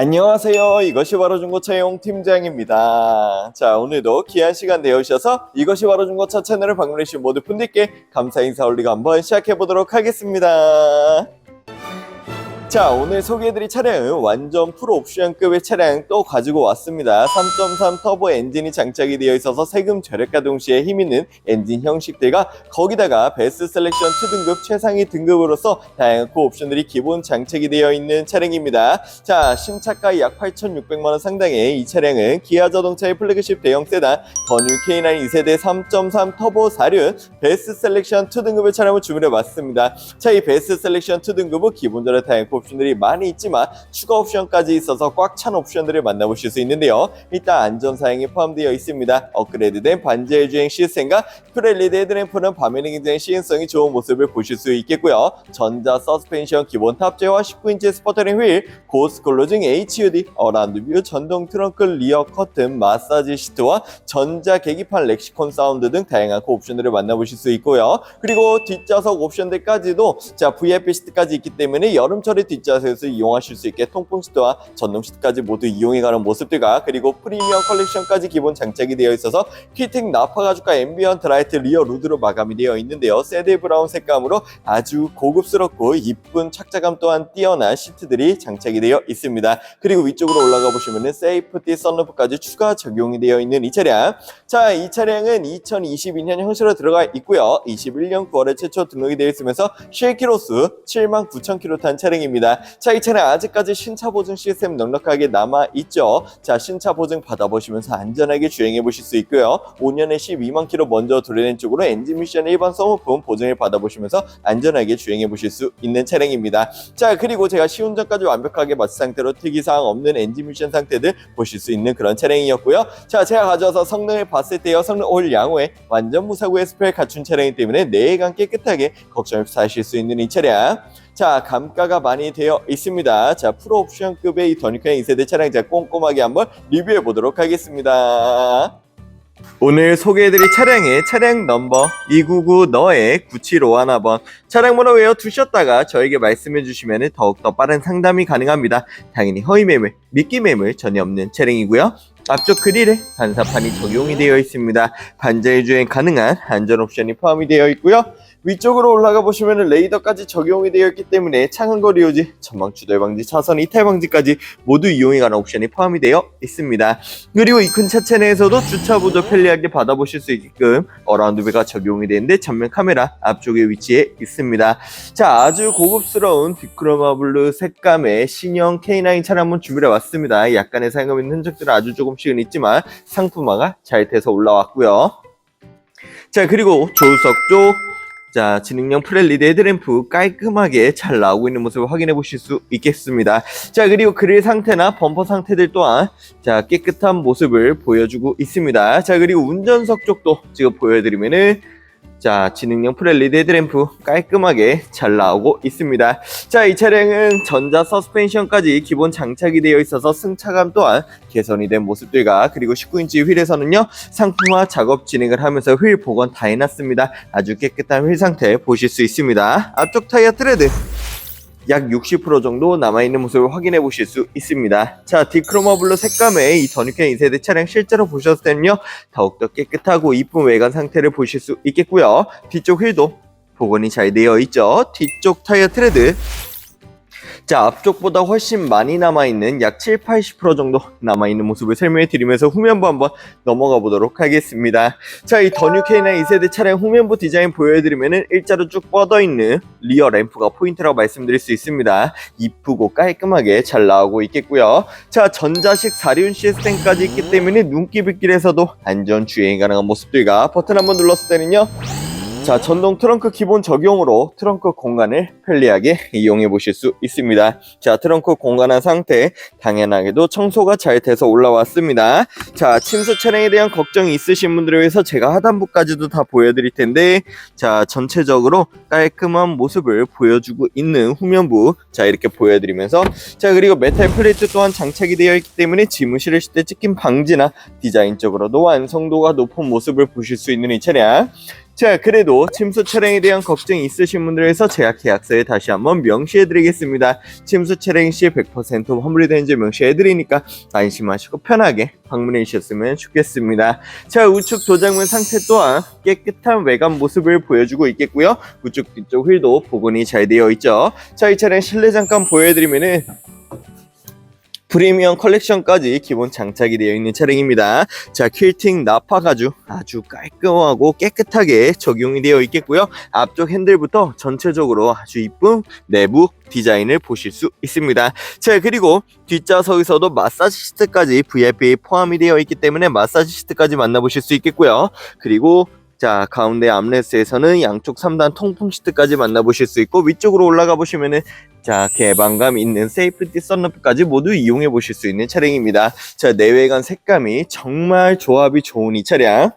안녕하세요. 이것이 바로 중고차 용 팀장입니다. 자, 오늘도 귀한 시간 내어주셔서 이것이 바로 중고차 채널을 방문해주신 모든 분들께 감사 인사 올리고 한번 시작해 보도록 하겠습니다. 자, 오늘 소개해드릴 차량은 완전 풀 옵션급의 차량 또 가지고 왔습니다. 3.3 터보 엔진이 장착이 되어 있어서 세금 절약과 동시에 힘있는 엔진 형식들과 거기다가 베스트 셀렉션 2등급 최상위 등급으로서 다양한 고 옵션들이 기본 장착이 되어 있는 차량입니다. 자, 신차가 약 8,600만원 상당의 이 차량은 기아 자동차의 플래그십 대형 세단 더뉴 K9 2세대 3.3 터보 4륜 베스트 셀렉션 2등급의 차량을 주문해 봤습니다. 자, 이 베스트 셀렉션 2등급은 기본적으로 다양한 옵션들이 많이 있지만 추가 옵션까지 있어서 꽉 찬 옵션들을 만나보실 수 있는데요. 일단 안전사양이 포함되어 있습니다. 업그레이드된 반지의 주행 시스템과 프렐리드 헤드램프는 밤에는 굉장히 시인성이 좋은 모습을 보실 수 있겠고요. 전자 서스펜션 기본 탑재와 19인치 스포터링 휠, 고스 클로징 HUD, 어라운드 뷰, 전동 트렁크 리어 커튼, 마사지 시트와 전자 계기판 렉시콘 사운드 등 다양한 그 옵션들을 만나보실 수 있고요. 그리고 뒷좌석 옵션들까지도 자 VIP 시트까지 있기 때문에 여름철에 뒷좌석에서 이용하실 수 있게 통풍 시트와 전동 시트까지 모두 이용해가는 모습들과 그리고 프리미엄 컬렉션까지 기본 장착이 되어 있어서 키팅 나파 가죽과 앰비언트 라이트 리어 루드로 마감이 되어 있는데요. 세드 브라운 색감으로 아주 고급스럽고 이쁜 착자감 또한 뛰어난 시트들이 장착이 되어 있습니다. 그리고 위쪽으로 올라가 보시면은 세이프티 썬루프까지 추가 적용이 되어 있는 이 차량. 자, 이 차량은 2022년 형식으로 들어가 있고요. 21년 9월에 최초 등록이 되어 있으면서 실키로수 7만 9천 킬로 탄 차량입니다. 자, 이 차량 아직까지 신차 보증 시스템 넉넉하게 남아 있죠. 자, 신차 보증 받아보시면서 안전하게 주행해 보실 수 있고요. 5년에 12만 킬로 먼저 도래된 쪽으로 엔진 미션 일반 소모품 보증을 받아보시면서 안전하게 주행해 보실 수 있는 차량입니다. 자, 그리고 제가 시운전까지 완벽하게 마친 상태로 특이사항 없는 엔진 미션 상태들 보실 수 있는 그런 차량이었고요. 자, 제가 가져와서 성능을 봤을 때요. 성능 올 양호에 완전 무사고의 스펙을 갖춘 차량이기 때문에 내외관 깨끗하게 걱정 없이 사실 수 있는 이 차량. 자, 감가가 많이 되어 있습니다. 자, 프로 옵션급의 이 더니카인 2세대 차량 제가 꼼꼼하게 한번 리뷰해 보도록 하겠습니다. 오늘 소개해드릴 차량의 차량 넘버 299 너의 9751번 차량 번호 외워 두셨다가 저에게 말씀해 주시면 더욱더 빠른 상담이 가능합니다. 당연히 허위 매물, 미끼 매물 전혀 없는 차량이고요. 앞쪽 그릴에 반사판이 적용이 되어 있습니다. 반자의 주행 가능한 안전 옵션이 포함이 되어 있고요. 위쪽으로 올라가 보시면 레이더까지 적용이 되어 있기 때문에 차간거리 유지, 전방 추돌 방지, 차선 이탈 방지까지 모두 이용이 가는 옵션이 포함이 되어 있습니다. 그리고 이 큰 차체 내에서도 주차 보조 편리하게 받아보실 수 있게끔 어라운드뷰가 적용이 되는데 전면 카메라 앞쪽에 위치해 있습니다. 자, 아주 고급스러운 디크로마 블루 색감의 신형 K9 차량 한번 준비해 왔습니다. 약간의 사용감 있는 흔적들은 아주 조금씩은 있지만 상품화가 잘 돼서 올라왔고요. 자, 그리고 조수석 쪽 자, 지능형 프렐리드 헤드램프 깔끔하게 잘 나오고 있는 모습을 확인해 보실 수 있겠습니다. 자, 그리고 그릴 상태나 범퍼 상태들 또한 자, 깨끗한 모습을 보여주고 있습니다. 자, 그리고 운전석 쪽도 지금 보여드리면은 자, 지능형 프렐리드 헤드램프 깔끔하게 잘 나오고 있습니다. 자, 이 차량은 전자 서스펜션까지 기본 장착이 되어 있어서 승차감 또한 개선이 된 모습들과 그리고 19인치 휠에서는요, 상품화 작업 진행을 하면서 휠 복원 다 해놨습니다. 아주 깨끗한 휠 상태 보실 수 있습니다. 앞쪽 타이어 트레드 약 60% 정도 남아있는 모습을 확인해 보실 수 있습니다. 자, 디크로마 블루 색감의 이 더니캔 2세대 차량 실제로 보셨을 때는요, 더욱더 깨끗하고 이쁜 외관 상태를 보실 수 있겠고요. 뒤쪽 휠도 복원이 잘 되어 있죠. 뒤쪽 타이어 트레드 자, 앞쪽보다 훨씬 많이 남아있는 약 7, 80% 정도 남아있는 모습을 설명해 드리면서 후면부 한번 넘어가 보도록 하겠습니다. 자, 이 더뉴 K9 2세대 차량 후면부 디자인 보여드리면은 일자로 쭉 뻗어있는 리어 램프가 포인트라고 말씀드릴 수 있습니다. 이쁘고 깔끔하게 잘 나오고 있겠고요. 자, 전자식 사륜 시스템까지 있기 때문에 눈길빗길에서도 안전 주행 가능한 모습들과 버튼 한번 눌렀을 때는요. 자, 전동 트렁크 기본 적용으로 트렁크 공간을 편리하게 이용해 보실 수 있습니다. 자, 트렁크 공간한 상태 당연하게도 청소가 잘 돼서 올라왔습니다. 자, 침수 차량에 대한 걱정이 있으신 분들을 위해서 제가 하단부까지도 다 보여드릴 텐데 자, 전체적으로 깔끔한 모습을 보여주고 있는 후면부 자, 이렇게 보여드리면서 자, 그리고 메탈 플레이트 또한 장착이 되어 있기 때문에 짐을 실으실 때 찍힌 방지나 디자인적으로도 완성도가 높은 모습을 보실 수 있는 이 차량 자, 그래도 침수 차량에 대한 걱정이 있으신 분들에서 제가 계약서에 다시 한번 명시해드리겠습니다. 침수 차량 시 100% 환불이 되는지 명시해드리니까 안심하시고 편하게 방문해 주셨으면 좋겠습니다. 자, 우측 도장문 상태 또한 깨끗한 외관 모습을 보여주고 있겠고요. 우측 뒤쪽 휠도 복원이 잘 되어 있죠. 자, 이 차량 실내 잠깐 보여드리면은 프리미엄 컬렉션까지 기본 장착이 되어 있는 차량입니다. 자, 퀼팅 나파 가죽 아주 깔끔하고 깨끗하게 적용이 되어 있겠고요. 앞쪽 핸들부터 전체적으로 아주 이쁜 내부 디자인을 보실 수 있습니다. 자, 그리고 뒷좌석에서도 마사지 시트까지 VIP 포함이 되어 있기 때문에 마사지 시트까지 만나보실 수 있겠고요. 그리고 자 가운데 암레스에서는 양쪽 3단 통풍 시트까지 만나보실 수 있고 위쪽으로 올라가 보시면은 자 개방감 있는 세이프티 썬루프까지 모두 이용해 보실 수 있는 차량입니다. 자 내외관 색감이 정말 조합이 좋은 이 차량.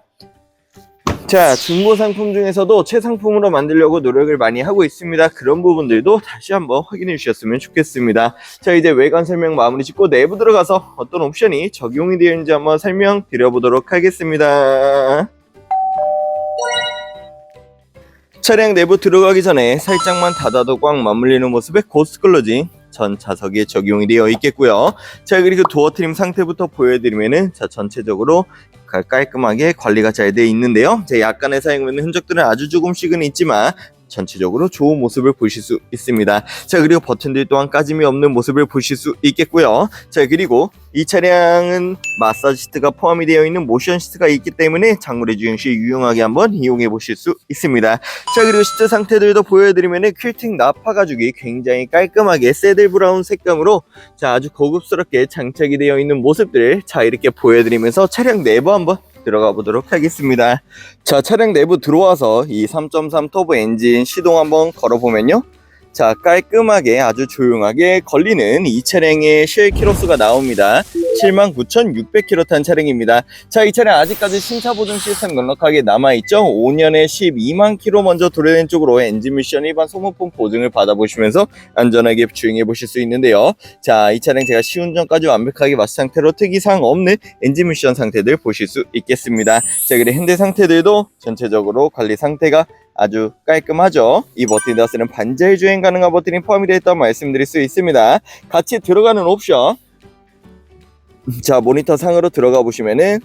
자 중고 상품 중에서도 최상품으로 만들려고 노력을 많이 하고 있습니다. 그런 부분들도 다시 한번 확인해 주셨으면 좋겠습니다. 자 이제 외관 설명 마무리 짓고 내부 들어가서 어떤 옵션이 적용이 되어 있는지 한번 설명드려 보도록 하겠습니다. 차량 내부 들어가기 전에 살짝만 닫아도 꽉 맞물리는 모습의 고스트 클로징 전 좌석에 적용이 되어 있겠고요. 자 그리고 도어 트림 상태부터 보여드리면은 자 전체적으로 깔- 깔끔하게 관리가 잘 되어 있는데요. 자 약간의 사용 흔적들은 아주 조금씩은 있지만 전체적으로 좋은 모습을 보실 수 있습니다. 자 그리고 버튼들 또한 까짐이 없는 모습을 보실 수 있겠고요. 자 그리고 이 차량은 마사지 시트가 포함이 되어 있는 모션 시트가 있기 때문에 장거리 주행 시 유용하게 한번 이용해 보실 수 있습니다. 자 그리고 시트 상태들도 보여드리면은 퀼팅 나파 가죽이 굉장히 깔끔하게 새들 브라운 색감으로 자 아주 고급스럽게 장착이 되어 있는 모습들 자 이렇게 보여드리면서 차량 내부 한번 들어가 보도록 하겠습니다. 자 차량 내부 들어와서 이 3.3 터보 엔진 시동 한번 걸어보면요. 자 깔끔하게 아주 조용하게 걸리는 이 차량의 실 키로수가 나옵니다 79,600km 탄 차량입니다 자 이 차량 아직까지 신차 보증 시스템 넉넉하게 남아있죠 5년에 12만 킬로 먼저 도래된 쪽으로 엔진 미션 일반 소모품 보증을 받아보시면서 안전하게 주행해 보실 수 있는데요 자 이 차량 제가 시운전까지 완벽하게 마스 상태로 특이사항 없는 엔진 미션 상태들 보실 수 있겠습니다 자 그리고 핸들 상태들도 전체적으로 관리 상태가 아주 깔끔하죠. 이 버튼에서는 반자율 주행 가능한 버튼이 포함이 되어 있다고 말씀드릴 수 있습니다. 같이 들어가는 옵션. 자, 모니터 상으로 들어가 보시면은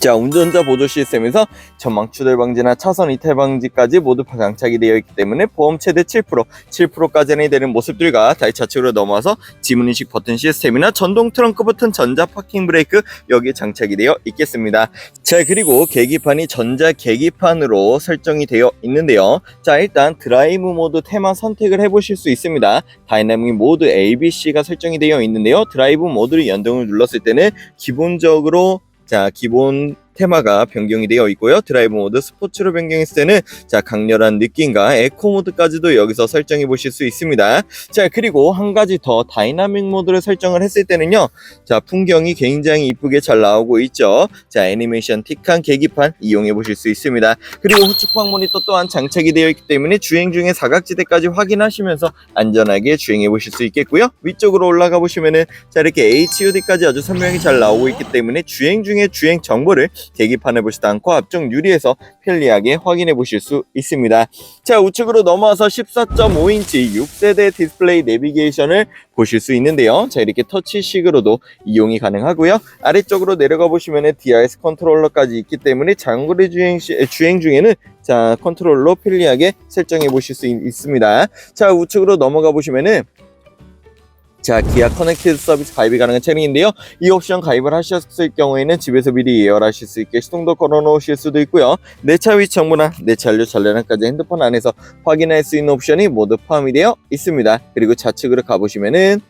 자, 운전자 보조 시스템에서 전망 추돌 방지나 차선 이탈 방지까지 모두 장착이 되어 있기 때문에 보험 최대 7%, 7%까지 이 되는 모습들과 다이 좌측으로 넘어와서 지문 인식 버튼 시스템이나 전동 트렁크 버튼, 전자 파킹 브레이크 여기에 장착이 되어 있겠습니다. 자 그리고 계기판이 전자 계기판으로 설정이 되어 있는데요. 자 일단 드라이브 모드 테마 선택을 해 보실 수 있습니다. 다이나믹 모드 ABC가 설정이 되어 있는데요. 드라이브 모드를 연동을 눌렀을 때는 기본적으로 자 기본 테마가 변경이 되어 있고요. 드라이브 모드 스포츠로 변경했을 때는 자 강렬한 느낌과 에코 모드까지도 여기서 설정해 보실 수 있습니다. 자 그리고 한 가지 더 다이나믹 모드를 설정을 했을 때는요. 자 풍경이 굉장히 이쁘게 잘 나오고 있죠. 자 애니메이션 틱한 계기판 이용해 보실 수 있습니다. 그리고 후측방 모니터 또한 장착이 되어 있기 때문에 주행 중에 사각지대까지 확인하시면서 안전하게 주행해 보실 수 있겠고요. 위쪽으로 올라가 보시면은 자 이렇게 HUD까지 아주 선명히 잘 나오고 있기 때문에 주행 중에 주행 정보를 계기판을 보시지 않고 앞쪽 유리에서 편리하게 확인해 보실 수 있습니다. 자 우측으로 넘어와서 14.5인치 6세대 디스플레이 내비게이션을 보실 수 있는데요. 자 이렇게 터치식으로도 이용이 가능하고요. 아래쪽으로 내려가 보시면 DRS 컨트롤러까지 있기 때문에 장거리 주행 시, 주행 중에는 자 컨트롤러 편리하게 설정해 보실 수 있, 있습니다. 자 우측으로 넘어가 보시면은 자 기아 커넥티드 서비스 가입이 가능한 차량인데요. 이 옵션 가입을 하셨을 경우에는 집에서 미리 예열하실 수 있게 시동도 걸어 놓으실 수도 있고요. 내차 위치 정보나 내 차료 전련까지 핸드폰 안에서 확인할 수 있는 옵션이 모두 포함이 되어 있습니다. 그리고 좌측으로 가보시면은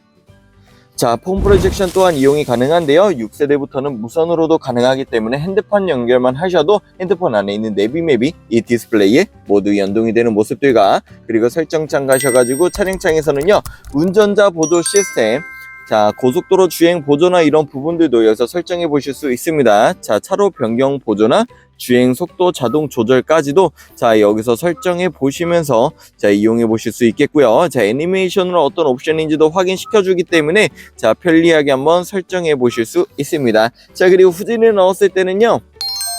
자, 폼 프로젝션 또한 이용이 가능한데요. 6세대부터는 무선으로도 가능하기 때문에 핸드폰 연결만 하셔도 핸드폰 안에 있는 내비맵이 이 디스플레이에 모두 연동이 되는 모습들과 그리고 설정창 가셔가지고 차량창에서는요. 운전자 보조 시스템 자, 고속도로 주행 보조나 이런 부분들도 여기서 설정해 보실 수 있습니다. 자, 차로 변경 보조나 주행 속도 자동 조절까지도 자, 여기서 설정해 보시면서 자, 이용해 보실 수 있겠고요. 자, 애니메이션으로 어떤 옵션인지도 확인시켜 주기 때문에 자, 편리하게 한번 설정해 보실 수 있습니다. 자, 그리고 후진을 넣었을 때는요.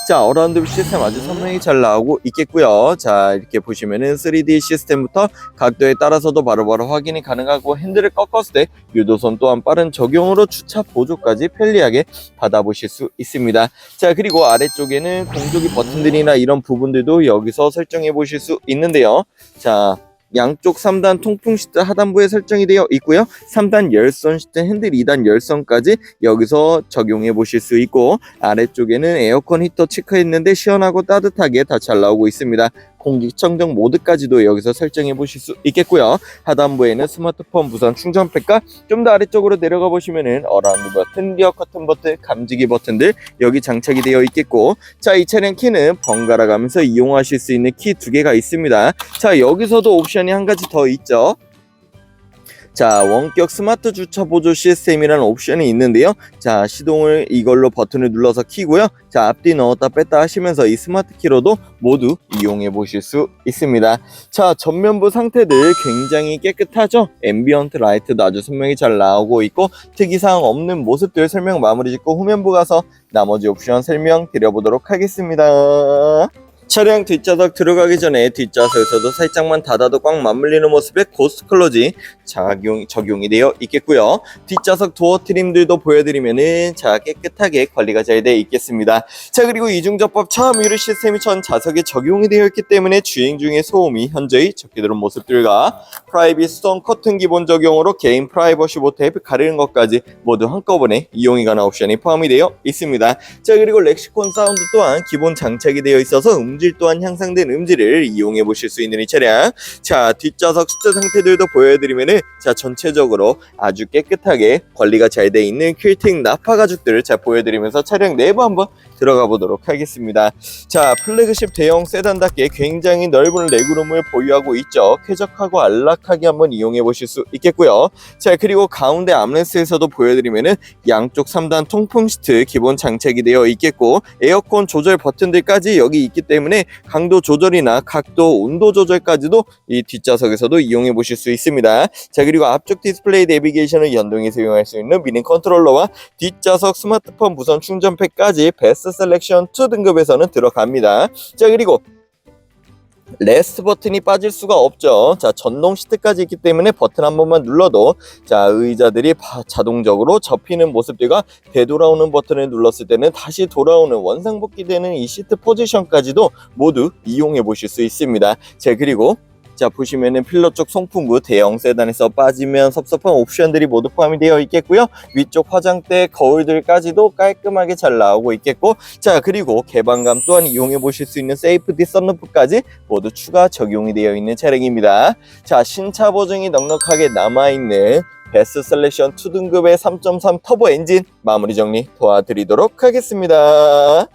자, 어라운드 시스템 아주 선명히 잘 나오고 있겠고요. 자, 이렇게 보시면은 3D 시스템부터 각도에 따라서도 바로 바로 확인이 가능하고 핸들을 꺾었을 때 유도선 또한 빠른 적용으로 주차 보조까지 편리하게 받아보실 수 있습니다. 자, 그리고 아래쪽에는 공조기 버튼들이나 이런 부분들도 여기서 설정해 보실 수 있는데요. 자, 양쪽 3단 통풍 시트 하단부에 설정이 되어 있고요. 3단 열선 시트 핸들 2단 열선까지 여기서 적용해 보실 수 있고 아래쪽에는 에어컨 히터 체크했는데 시원하고 따뜻하게 다 잘 나오고 있습니다. 공기청정 모드까지도 여기서 설정해 보실 수 있겠고요. 하단부에는 스마트폰 무선 충전팩과 좀 더 아래쪽으로 내려가 보시면은 어라운드 버튼, 리어 커튼 버튼, 감지기 버튼들 여기 장착이 되어 있겠고 자 이 차량 키는 번갈아 가면서 이용하실 수 있는 키 두 개가 있습니다. 자 여기서도 옵션이 한 가지 더 있죠. 자 원격 스마트 주차 보조 시스템이라는 옵션이 있는데요. 자 시동을 이걸로 버튼을 눌러서 키고요. 자 앞뒤 넣었다 뺐다 하시면서 이 스마트 키로도 모두 이용해 보실 수 있습니다. 자 전면부 상태들 굉장히 깨끗하죠. 앰비언트 라이트도 아주 선명히 잘 나오고 있고 특이사항 없는 모습들 설명 마무리 짓고 후면부 가서 나머지 옵션 설명 드려보도록 하겠습니다. 차량 뒷좌석 들어가기 전에 뒷좌석에서도 살짝만 닫아도 꽉 맞물리는 모습의 고스트 클로징 작용, 적용이 되어 있겠고요. 뒷좌석 도어 트림들도 보여드리면은 자 깨끗하게 관리가 잘 되어 있겠습니다. 자 그리고 이중접법 차미르 시스템이 전 좌석에 적용이 되어 있기 때문에 주행 중에 소음이 현저히 적게 들은 모습들과 프라이빗 스톤 커튼 기본 적용으로 개인 프라이버시 모텔 가리는 것까지 모두 한꺼번에 이용이 가능한 옵션이 포함이 되어 있습니다. 자 그리고 렉시콘 사운드 또한 기본 장착이 되어 있어서 음질 또한 향상된 음질을 이용해 보실 수 있는 이 차량. 자 뒷좌석 수트 상태들도 보여드리면은 자 전체적으로 아주 깨끗하게 관리가 잘 돼 있는 퀼팅 나파 가죽들을 자 보여드리면서 차량 내부 한번 들어가 보도록 하겠습니다. 자 플래그십 대형 세단답게 굉장히 넓은 레그룸을 보유하고 있죠. 쾌적하고 안락하게 한번 이용해 보실 수 있겠고요. 자 그리고 가운데 암레스에서도 보여드리면은 양쪽 3단 통풍 시트 기본 장착이 되어 있겠고 에어컨 조절 버튼들까지 여기 있기 때문에 강도 조절이나 각도 온도 조절까지도 이 뒷좌석에서도 이용해 보실 수 있습니다. 자 그리고 앞쪽 디스플레이 내비게이션을 연동해서 이용할 수 있는 미니 컨트롤러와 뒷좌석 스마트폰 무선 충전팩까지 베스트 셀렉션 2 등급에서는 들어갑니다. 자 그리고 레스트 버튼이 빠질 수가 없죠. 자, 전동 시트까지 있기 때문에 버튼 한 번만 눌러도 자, 의자들이 바- 자동적으로 접히는 모습들과 되돌아오는 버튼을 눌렀을 때는 다시 돌아오는 원상복귀되는 이 시트 포지션까지도 모두 이용해 보실 수 있습니다. 자, 그리고 자 보시면은 필러 쪽 송풍구 대형 세단에서 빠지면 섭섭한 옵션들이 모두 포함이 되어 있겠고요. 위쪽 화장대 거울들까지도 깔끔하게 잘 나오고 있겠고 자 그리고 개방감 또한 이용해 보실 수 있는 세이프티 썬루프까지 모두 추가 적용이 되어 있는 차량입니다. 자 신차 보증이 넉넉하게 남아있는 베스트 셀렉션 2 등급의 3.3 터보 엔진 마무리 정리 도와드리도록 하겠습니다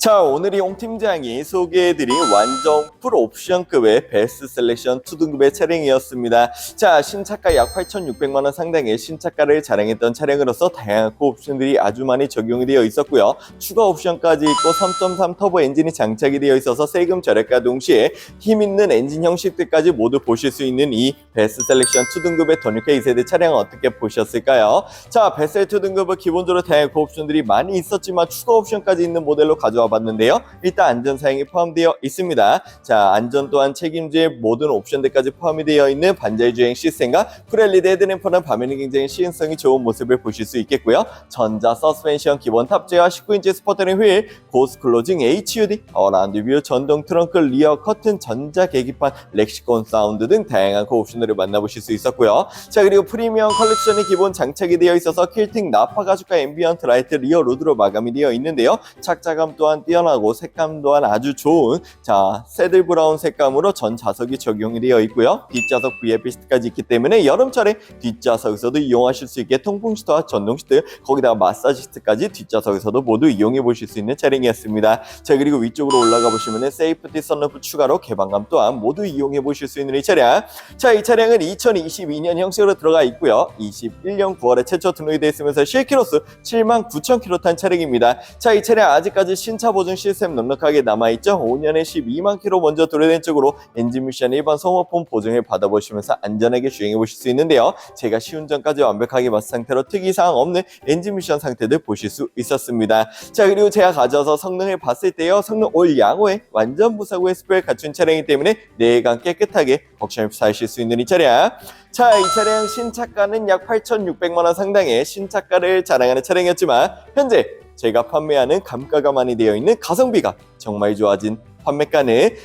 자 오늘 이 홍 팀장이 소개해드린 완전 풀 옵션급의 베스트 셀렉션 2등급의 차량이었습니다. 자 신차가 약 8,600만원 상당의 신차가를 자랑했던 차량으로서 다양한 옵션들이 아주 많이 적용이 되어 있었고요. 추가 옵션까지 있고 3.3 터보 엔진이 장착이 되어 있어서 세금 절약과 동시에 힘있는 엔진 형식들까지 모두 보실 수 있는 이 베스트 셀렉션 2등급의 더뉴카 2세대 차량은 어떻게 보셨을까요? 자 베스트 2등급은 기본적으로 다양한 옵션들이 많이 있었지만 추가 옵션까지 있는 모델로 가져와 봤는데요. 일단 안전 사양이 포함되어 있습니다. 자, 안전 또한 책임질 모든 옵션들까지 포함이 되어 있는 반자율 주행 시스템과 프렐리드 헤드램프는 밤에는 굉장히 시인성이 좋은 모습을 보실 수 있겠고요. 전자 서스펜션 기본 탑재와 19인치 스포트링 휠, 고스 클로징 HUD, 어라운드 뷰, 전동 트렁크, 리어 커튼, 전자 계기판, 렉시콘 사운드 등 다양한 그 옵션들을 만나보실 수 있었고요. 자, 그리고 프리미엄 컬렉션이 기본 장착이 되어 있어서 킬팅 나파 가죽과 앰비언트 라이트 리어 로드로 마감이 되어 있는데요. 착자감 또한 뛰어나고 색감 또한 아주 좋은 자 새들 브라운 색감으로 전 좌석이 적용이 되어 있고요. 뒷좌석 시트까지 있기 때문에 여름철에 뒷좌석에서도 이용하실 수 있게 통풍 시트와 전동 시트 거기다가 마사지 시트까지 뒷좌석에서도 모두 이용해 보실 수 있는 차량이었습니다. 자 그리고 위쪽으로 올라가 보시면 세이프티 썬루프 추가로 개방감 또한 모두 이용해 보실 수 있는 이 차량. 자 이 차량은 2022년 형식으로 들어가 있고요. 21년 9월에 최초 등록이 되어 있으면서 실키로수 7만 9천 킬로 탄 차량입니다. 자 이 차량 아직까지 신차 보증 시스템 넉넉하게 남아있죠? 5년에 12만 킬로 먼저 도래된 쪽으로 엔진 미션 일반 소모품 보증을 받아보시면서 안전하게 주행해 보실 수 있는데요. 제가 시운전까지 완벽하게 마스 상태로 특이사항 없는 엔진 미션 상태들 보실 수 있었습니다. 자 그리고 제가 가져와서 성능을 봤을 때요. 성능 올 양호에 완전 무사고의 스펙을 갖춘 차량이기 때문에 내관 깨끗하게 옵션 없이 사실 수 있는 이 차량. 자 이 차량 신차가는 약 8,600만 원 상당의 신차가를 자랑하는 차량이었지만 현재 제가 판매하는 감가가 많이 되어 있는 가성비가 정말 좋아진 판매가는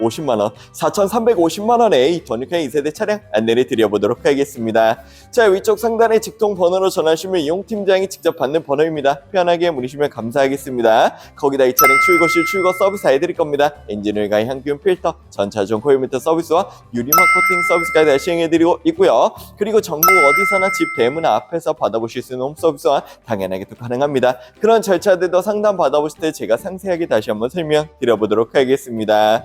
4,350만 원, 4,350만 원에 이 전육형 2세대 차량 안내를 드려보도록 하겠습니다. 자 위쪽 상단에 직통 번호로 전화하시면 이용 팀장이 직접 받는 번호입니다. 편하게 물으시면 감사하겠습니다. 거기다 이 차량 출고실 출고 서비스 해드릴 겁니다. 엔진을 가해 향균 필터, 전차종 코일미터 서비스와 유리막 코팅 서비스까지 다 시행해드리고 있고요. 그리고 전국 어디서나 집 대문 앞에서 받아보실 수 있는 홈 서비스와 당연하게 또 가능합니다. 그런 절차들도 상담 받아보실 때 제가 상세하게 다시 한번 설명드려보도록 하겠습니다.